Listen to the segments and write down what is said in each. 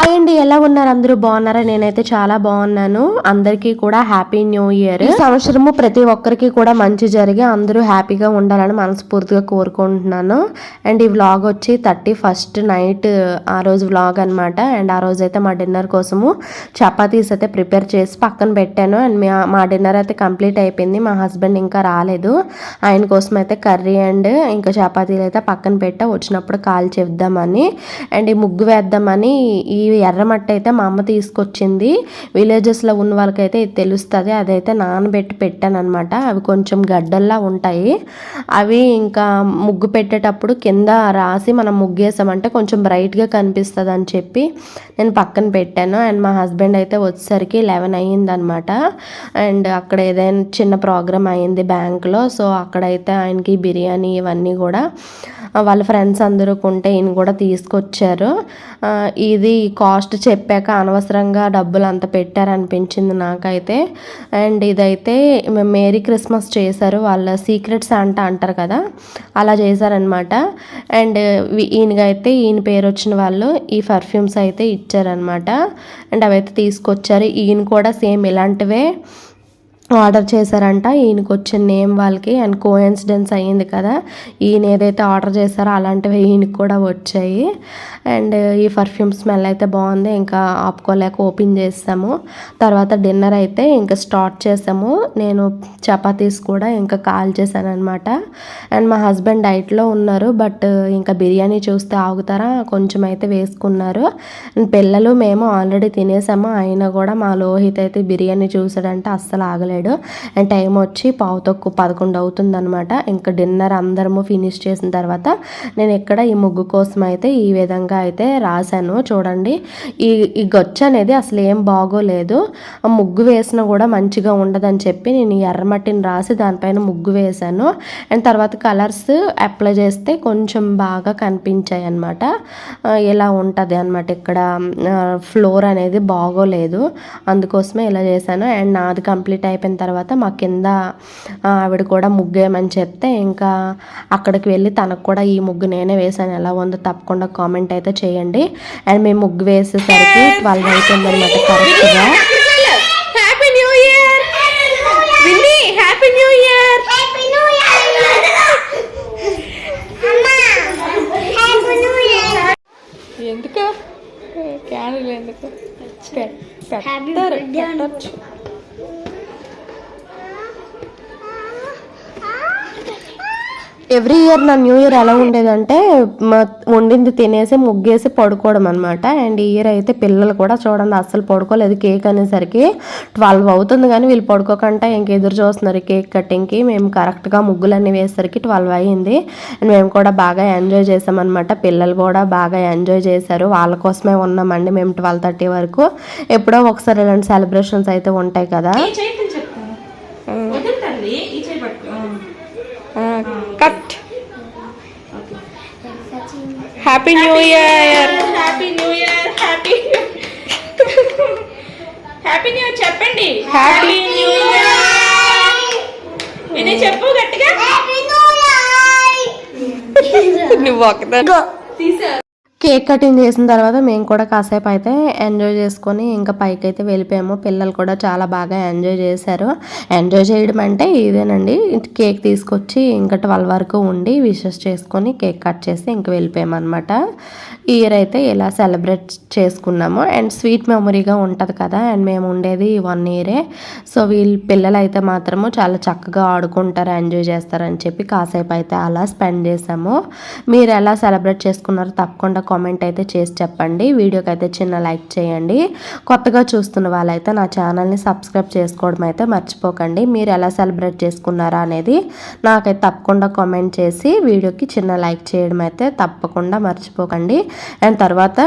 Hi అండి ఎలా ఉన్నారు? అందరూ బాగున్నారా? నేనైతే చాలా బాగున్నాను. అందరికీ కూడా హ్యాపీ న్యూ ఇయర్ ఈ సంవత్సరము ప్రతి ఒక్కరికి కూడా మంచి జరిగి అందరూ హ్యాపీగా ఉండాలని మనస్ఫూర్తిగా కోరుకుంటున్నాను. అండ్ ఈ వ్లాగ్ వచ్చి థర్టీ ఫస్ట్ నైట్ ఆ రోజు వ్లాగ్ అనమాట అండ్ ఆ రోజు అయితే మా డిన్నర్ కోసము చపాతీస్ అయితే ప్రిపేర్ చేసి పక్కన పెట్టాను. అండ్ మా- మా డిన్నర్ అయితే కంప్లీట్ అయిపోయింది. మా హస్బెండ్ ఇంకా రాలేదు. ఆయన కోసం అయితే కర్రీ అండ్ ఇంకా చపాతీలు అయితే పక్కన పెట్టా. వచ్చినప్పుడు కాల్ చేద్దామని. అండ్ ఈ ముగ్గు వేద్దామని ఈ ఎర్రమట్టి అయితే మా అమ్మ తీసుకొచ్చింది. విలేజెస్లో ఉన్న వాళ్ళకైతే ఇది తెలుస్తుంది. అదైతే నానబెట్టి పెట్టాను అనమాట అవి కొంచెం గడ్డల్లా ఉంటాయి. అవి ఇంకా ముగ్గు పెట్టేటప్పుడు కింద రాసి మనం ముగ్గేసామంటే కొంచెం బ్రైట్గా కనిపిస్తుంది అని చెప్పి నేను పక్కన పెట్టాను. అండ్ మా హస్బెండ్ అయితే వచ్చేసరికి లెవెన్ అయ్యిందనమాట అండ్ అక్కడ ఏదైనా చిన్న ప్రోగ్రామ్ అయింది బ్యాంక్లో సో అక్కడైతే ఆయనకి బిర్యానీ ఇవన్నీ కూడా వాళ్ళ ఫ్రెండ్స్ అందరూ కొంటే ఈయన కూడా తీసుకొచ్చారు. ఇది కాస్ట్ చెప్పాక అనవసరంగా డబ్బులు అంత పెట్టారనిపించింది నాకైతే. అండ్ ఇదైతే మేరీ క్రిస్మస్ చేశారు వాళ్ళ సీక్రెట్స్ అంట అంటారు కదా అలా చేశారనమాట అండ్ ఈయనకైతే ఈయన పేరు వచ్చిన వాళ్ళు ఈ పర్ఫ్యూమ్స్ అయితే ఇచ్చారనమాట అండ్ అవైతే తీసుకొచ్చారు ఈయన కూడా సేమ్ ఇలాంటివే. ఆర్డర్ చేశారంట. ఈయనకి వచ్చిన నేమ్ వాళ్ళకి అండ్ కోఇన్సిడెన్స్ అయ్యింది కదా. ఈయన ఏదైతే ఆర్డర్ చేశారో అలాంటివి ఈయనకి కూడా వచ్చాయి. అండ్ ఈ పర్ఫ్యూమ్ స్మెల్ అయితే బాగుంది. ఇంకా ఆపుకోలేక ఓపెన్ చేసాము. తర్వాత డిన్నర్ అయితే ఇంకా స్టార్ట్ చేసాము. నేను చపాతీస్ కూడా ఇంకా కాల్ చేశాను అనమాట అండ్ మా హస్బెండ్ డైట్లో ఉన్నారు. బట్ ఇంకా బిర్యానీ చూస్తే ఆగుతారా? కొంచెం అయితే వేసుకున్నారు. అండ్ పిల్లలు మేము ఆల్రెడీ తినేసాము. అయినా కూడా మా లోహిత్ అయితే బిర్యానీ చూసాడంటే అస్సలు ఆగలేదు ఆగలేడు అండ్ టైం వచ్చి పావు తక్కువ పదకొండు అవుతుందనమాట ఇంకా డిన్నర్ అందరము ఫినిష్ చేసిన తర్వాత నేను ఇక్కడ ఈ ముగ్గు కోసం అయితే ఈ విధంగా అయితే రాశాను. చూడండి ఈ ఈ గొచ్చ అనేది అసలు ఏం బాగోలేదు. ఆ ముగ్గు వేసినా కూడా మంచిగా ఉండదని చెప్పి నేను ఎర్రమట్టిని రాసి దానిపైన ముగ్గు వేశాను. అండ్ తర్వాత కలర్స్ అప్లై చేస్తే కొంచెం బాగా కనిపించాయి అనమాట ఇలా ఉంటుంది అనమాట ఇక్కడ. ఫ్లోర్ అనేది బాగోలేదు. అందుకోసమే ఇలా చేశాను. అండ్ నాది కంప్లీట్ అయిపోయిన తర్వాత మా కింద ఆవిడ కూడా ముగ్గు వేయమని చెప్తే ఇంకా అక్కడికి వెళ్ళి తనకు కూడా ఈ ముగ్గు నేనే వేసాను ఎలా ఉందో తప్పకుండా కామెంట్ అయితే చేయండి. అండ్ మేము ముగ్గు వేసేసరికి ట్వెల్వ్ అయిపోయింది అనమాట కరెక్ట్గా హ్యాపీ న్యూ ఇయర్ విన్నీ హ్యాపీ న్యూ ఇయర్ ఎందుకు? క్యాండిల్ ఎందుకు? పెట్టరు ఎవ్రీ ఇయర్ నా న్యూ ఇయర్ ఎలా ఉండేదంటే మ- వండింది తినేసి ముగ్గేసి పడుకోవడం అనమాట అండ్ ఈ ఇయర్ అయితే పిల్లలు కూడా చూడండి అస్సలు పడుకోలేదు కేక్ అనేసరికి. ట్వెల్వ్ అవుతుంది కానీ వీళ్ళు పడుకోకుండా ఇంక ఎదురు చూస్తున్నారు కేక్ కటింగ్కి. మేము కరెక్ట్గా ముగ్గులన్నీ వేసేసరికి ట్వెల్వ్ అయ్యింది. అండ్ మేము కూడా బాగా ఎంజాయ్ చేసామన్నమాట. పిల్లలు కూడా బాగా ఎంజాయ్ చేశారు. వాళ్ళ కోసమే ఉన్నామండి మేము ట్వెల్వ్ థర్టీ వరకు. ఎప్పుడో ఒకసారి ఇలాంటి సెలబ్రేషన్స్ అయితే ఉంటాయి కదా. Cut. Happy new year happy new year happy happy new year చెప్పండి. హ్యాపీ న్యూ ఇయర్ విని చెప్పు గట్టిగా. నువ్వు ఒకదా కేక్ కటింగ్ చేసిన తర్వాత మేము కూడా కాసేపు అయితే ఎంజాయ్ చేసుకొని ఇంకా పైకి అయితే వెళ్ళిపోయాము. పిల్లలు కూడా చాలా బాగా ఎంజాయ్ చేశారు. ఎంజాయ్ చేయడం అంటే ఇదేనండి. కేక్ తీసుకొచ్చి ఇంకా ట్వెల్వ్ వరకు ఉండి విషెస్ చేసుకొని కేక్ కట్ చేసి ఇంక వెళ్ళిపోయాము అనమాట ఇయర్ అయితే ఇలా సెలబ్రేట్ చేసుకున్నాము. అండ్ స్వీట్ మెమొరీగా ఉంటుంది కదా అండ్ మేము ఉండేది వన్ ఇయరే. సో వీళ్ళ పిల్లలు అయితే మాత్రము చాలా చక్కగా ఆడుకుంటారు ఎంజాయ్ చేస్తారని చెప్పి కాసేపు అయితే అలా స్పెండ్ చేసాము. మీరు ఎలా సెలబ్రేట్ చేసుకున్నారో తప్పకుండా కామెంట్ అయితే చేసి చెప్పండి. వీడియోకి అయితే చిన్న లైక్ చేయండి. కొత్తగా చూస్తున్న వాళ్ళైతే నా ఛానల్ని సబ్స్క్రైబ్ చేసుకోవడం అయితే మర్చిపోకండి. మీరు ఎలా సెలబ్రేట్ చేసుకున్నారా అనేది నాకైతే తప్పకుండా కామెంట్ చేసి వీడియోకి చిన్న లైక్ చేయడం అయితే తప్పకుండా మర్చిపోకండి. అండ్ తర్వాత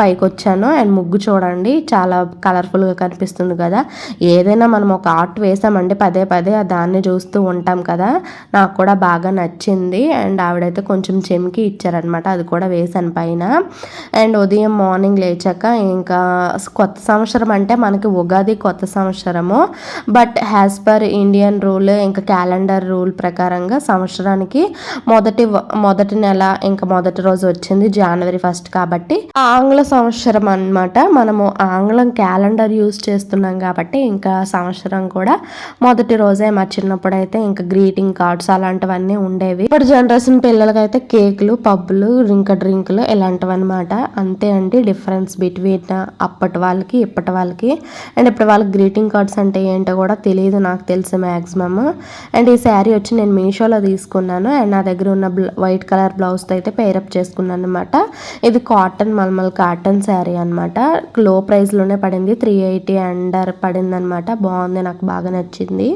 పైకి వచ్చాను అండ్ ముగ్గు చూడండి. చాలా కలర్ఫుల్గా కనిపిస్తుంది కదా. ఏదైనా మనం ఒక ఆర్ట్ వేసామంటే పదే పదే దాన్ని చూస్తూ ఉంటాం కదా. నాకు కూడా బాగా నచ్చింది. అండ్ ఆవిడైతే కొంచెం చెమికి ఇచ్చారనమాట అది కూడా వేసాను పైన. అయినా అండ్ ఉదయం మార్నింగ్ లేచాక ఇంకా కొత్త సంవత్సరం అంటే మనకి ఉగాది కొత్త సంవత్సరము. But as per Indian rule ఇంకా క్యాలెండర్ రూల్ ప్రకారంగా సంవత్సరానికి మొదటి మొదటి నెల ఇంకా మొదటి రోజు వచ్చింది జనవరి ఫస్ట్ కాబట్టి. ఆంగ్ల సంవత్సరం అన్నమాట. మనము ఆంగ్లం క్యాలెండర్ యూస్ చేస్తున్నాం కాబట్టి ఇంకా సంవత్సరం కూడా మొదటి రోజే మా చిన్నప్పుడు అయితే ఇంకా గ్రీటింగ్ కార్డ్స్ అలాంటివన్నీ ఉండేవి. ఇప్పుడు జనరేషన్ పిల్లలకైతే కేకులు పబ్బులు ఇంకా డ్రింకులు ఇలా అనమాట అంతే అండి డిఫరెన్స్ బిట్వీన్ అప్పటి వాళ్ళకి ఇప్పటి వాళ్ళకి. అండ్ ఇప్పుడు వాళ్ళకి గ్రీటింగ్ కార్డ్స్ అంటే ఏంటో కూడా తెలియదు నాకు తెలిసి మ్యాక్సిమమ్ అండ్ ఈ శారీ వచ్చి నేను మీషోలో తీసుకున్నాను. అండ్ నా దగ్గర ఉన్న వైట్ కలర్ బ్లౌజ్తో అయితే పేరప్ చేసుకున్నాను అనమాట ఇది కాటన్ మల్మల్ కాటన్ శారీ అనమాట లో ప్రైస్లోనే పడింది త్రీ ఎయిటీ అండర్ పడింది అనమాట బాగుంది నాకు బాగా నచ్చింది.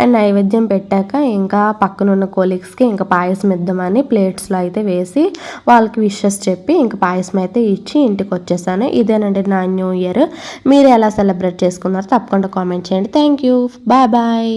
అండ్ నైవేద్యం పెట్టాక ఇంకా పక్కన ఉన్న కొలీగ్స్కి ఇంకా పాయసం ఇద్దామని ప్లేట్స్లో అయితే వేసి వాళ్ళకి విషెస్ చెప్పి ఇంకా పాయసం అయితే ఇచ్చి ఇంటికి వచ్చేసాను. ఇదేనండి నా న్యూ ఇయర్. మీరు ఎలా సెలబ్రేట్ చేసుకున్నారో తప్పకుండా కామెంట్ చేయండి. Thank you. Bye bye.